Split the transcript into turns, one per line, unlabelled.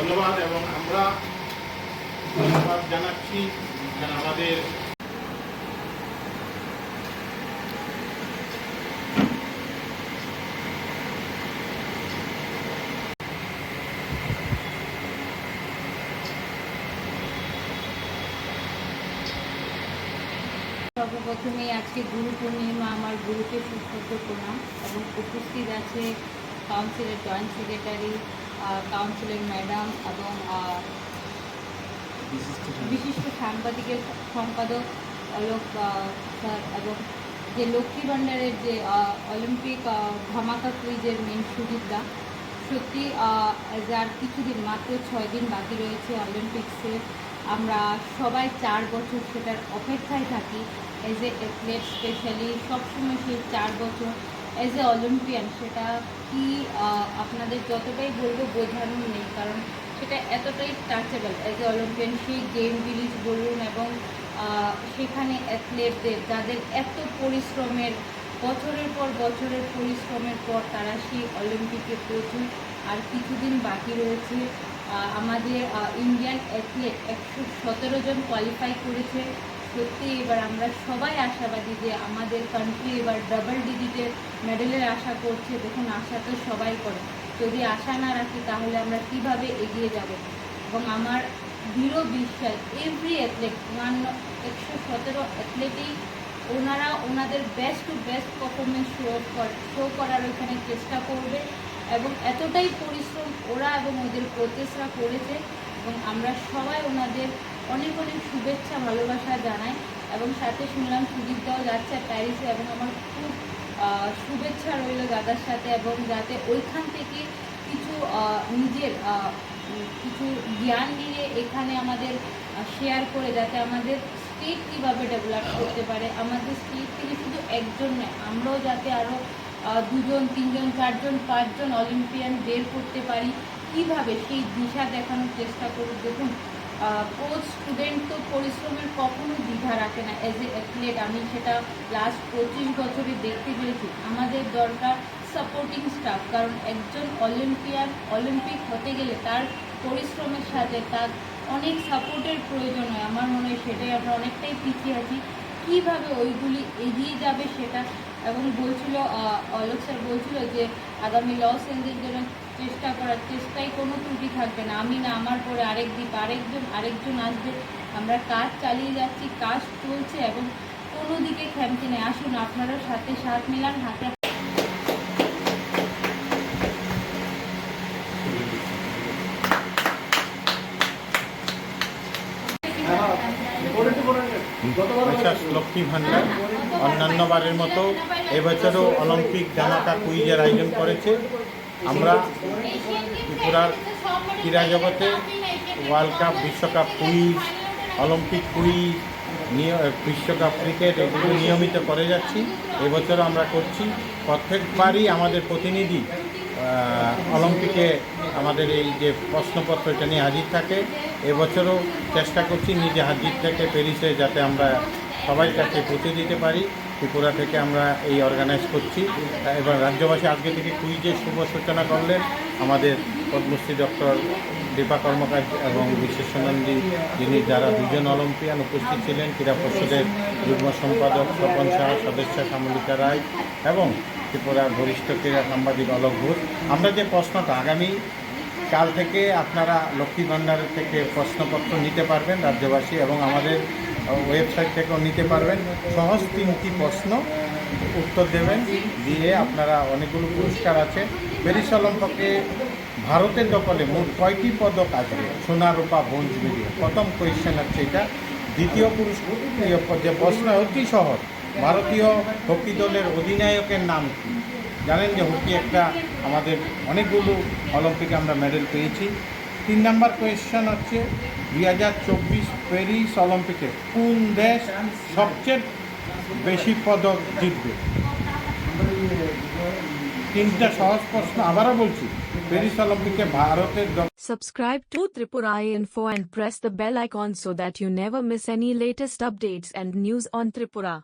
ধন্যবাদ এবং আমরা ধন্যবাদ জানাচ্ছি আমাদের
সর্বপ্রথমেই আজকে গুরু পূর্ণিমা, আমার গুরুকে সুস্থ প্রণাম এবং উপস্থিত আছে কাউন্সিলের জয়েন্ট সেক্রেটারি কাউন্সিলের ম্যাডাম এবং বিশিষ্ট সাংবাদিকের সম্পাদক অলোক স্যার এবং যে লক্ষ্মী ভাণ্ডারের যে অলিম্পিক ধামাকা কুইজের মেন সুজিতদা সত্যি যার কিছুদিন মাত্র ছয় দিন বাকি রয়েছে অলিম্পিক্সে আমরা সবাই চার বছর সেটার অপেক্ষায় থাকি এজ এ অ্যাথলেট স্পেশালি সবসময় সেই চার বছর এজ এ অলিম্পিয়ান সেটা কি আপনাদের যতটাই বলব বোঝানোর নেই, কারণ সেটা এতটাই টাচেবল এজ এ অলিম্পিয়ান সেই গেম রিলিজ বলুন এবং সেখানে অ্যাথলেটদের যাদের এত পরিশ্রমের, বছরের পর বছরের পরিশ্রমের পর তারা সেই অলিম্পিকে পৌঁছন। আর কিছুদিন বাকি রয়েছে আমাদের ইন্ডিয়ান অ্যাথলেট একশো সতেরো জন কোয়ালিফাই করেছে। সত্যি এবার আমরা সবাই আশাবাদী যে আমাদের কান্ট্রি এবার ডাবল ডিজিটের মেডেলের আশা করছে। দেখুন, আশা তো সবাই করে। যদি আশা না রাখি, তাহলে আমরা কীভাবে এগিয়ে যাব? এবং আমার দৃঢ় বিশ্বাস এভরি অ্যাথলেট ওয়ান একশো সতেরো অ্যাথলেটই ওনারা ওনাদের best to best performance show show করার ওইখানে চেষ্টা করবে। এবং এতটাই পরিশ্রম ওরা এবং ওদের কোচেসরা করেছে। এবং আমরা সবাই ওনাদের অনেক অনেক শুভেচ্ছা, ভালোবাসা জানাই এবং সাথে শুনলাম সুদীপদাও যাচ্ছে প্যারিসে এবং আমার খুব শুভেচ্ছা রইল দাদার সাথে এবং যাতে ওইখান থেকে কিছু নিজের কিছু জ্ঞান নিয়ে এখানে আমাদের শেয়ার করে যাতে আমাদের স্টেট কীভাবে ডেভেলপ করতে পারে, আমাদের স্টেট থেকে শুধু একজন নয়, আমরাও যাতে আরও দুজন, তিনজন, চারজন, পাঁচজন অলিম্পিয়ান বের করতে পারি। কীভাবে সেই দিশা দেখানোর চেষ্টা করুক, দেখুন কোচ স্টুডেন্ট তো পরিশ্রমের কখনো দ্বিধা রাখে না। অ্যাজ এ অ্যাথলেট আমি সেটা লাস্ট পঁচিশ বছরে দেখতে পেরেছি আমাদের দরকার সাপোর্টিং স্টাফ কারণ একজন অলিম্পিয়ান অলিম্পিক হতে গেলে তার পরিশ্রমের সাথে তার অনেক সাপোর্টের প্রয়োজন হয়। আমার মনে হয় সেটাই আমরা অনেকটাই পিছিয়ে আছি। কীভাবে ওইগুলি এগিয়ে যাবে সেটা এবং বলছিল অলোক স্যার বলছিল যে, আগামী লস জন্য চেষ্টা করার চেষ্টায় কোনো ত্রুটি থাকবে না। আমি না, আমার পরে আরেক দিক, আরেকজন আরেকজন আসবে। আমরা কাজ চালিয়ে যাচ্ছি, কাজ চলছে এবং কোনো দিকে থ্যামকে নেই। আসুন আপনারাও সাথে সাথ মিলান, হাতে
বিশ্বাস লক্ষ্মী ভাণ্ডার, অন্যান্য বারের মতো এবছরও অলিম্পিক ধামাকা কুইজের আয়োজন করেছে। আমরা ত্রিপুরার ক্রীড়া জগতে ওয়ার্ল্ড কাপ বিশ্বকাপ কুইজ, অলিম্পিক কুইজ বিশ্বকাপ ক্রিকেট এগুলো নিয়মিত করে যাচ্ছি। এবছরও আমরা করছি। প্রত্যেকবারই আমাদের প্রতিনিধি অলিম্পিকে আমাদের এই যে প্রশ্নপত্র, এটা নিয়ে হাজির থাকে। এবছরও চেষ্টা করছি নিজে হাজির থেকে প্যারিসে যাতে আমরা সবাই কাছে পৌঁছে দিতে পারি। ত্রিপুরা থেকে আমরা এই অর্গানাইজ করছি। এবার রাজ্যবাসী আজকে থেকে কুইজের শুভ সূচনা করলেন, আমাদের পদ্মশ্রী ডক্টর দীপা কর্মকার এবং বিশ্বেশ্বনন্দী যিনি যারা দুজন অলিম্পিয়ান উপস্থিত ছিলেন, ক্রীড়া পর্ষদের যুগ্ম সম্পাদক স্বপন শাহ সদস্য শ্যামলিকা রায় এবং ত্রিপুরার বরিষ্ঠ ক্রীড়া সাংবাদিক অলোক ঘোষ। আমরা যে প্রশ্নটা, আগামী কাল থেকে আপনারা লক্ষ্মী ভাণ্ডারের থেকে প্রশ্নপত্র নিতে পারবেন রাজ্যবাসী এবং আমাদের ওয়েবসাইট থেকেও নিতে পারবেন। সহজ তিনটি প্রশ্ন উত্তর দেবেন, দিয়ে আপনারা অনেকগুলো পুরস্কার আছে। প্যারিস অলিম্পিকে ভারতের দখলে মোট কয়টি পদক আসবে সোনা রূপা ব্রোঞ্জ মিলিয়ে প্রথম কোয়েশ্চেন হচ্ছে এটা। দ্বিতীয় পুরস্কার যে প্রশ্ন অতি সহজ। ভারতীয় হকি দলের অধিনায়কের নাম কী? জানেন যে হকি একটা আমাদের অনেকগুলো অলিম্পিকে আমরা মেডেল পেয়েছি। তিন নম্বর কোয়েশ্চেন হচ্ছে, দুই হাজার চব্বিশ প্যারিস অলিম্পিকে কোন দেশ সবচেয়ে বেশি পদক জিতবে? তিনটা সহজ প্রশ্ন, আবারও বলছি, প্যারিস অলিম্পিকে ভারতের
Subscribe to Tripura Info and press the bell icon so that you never miss any latest updates and news on Tripura.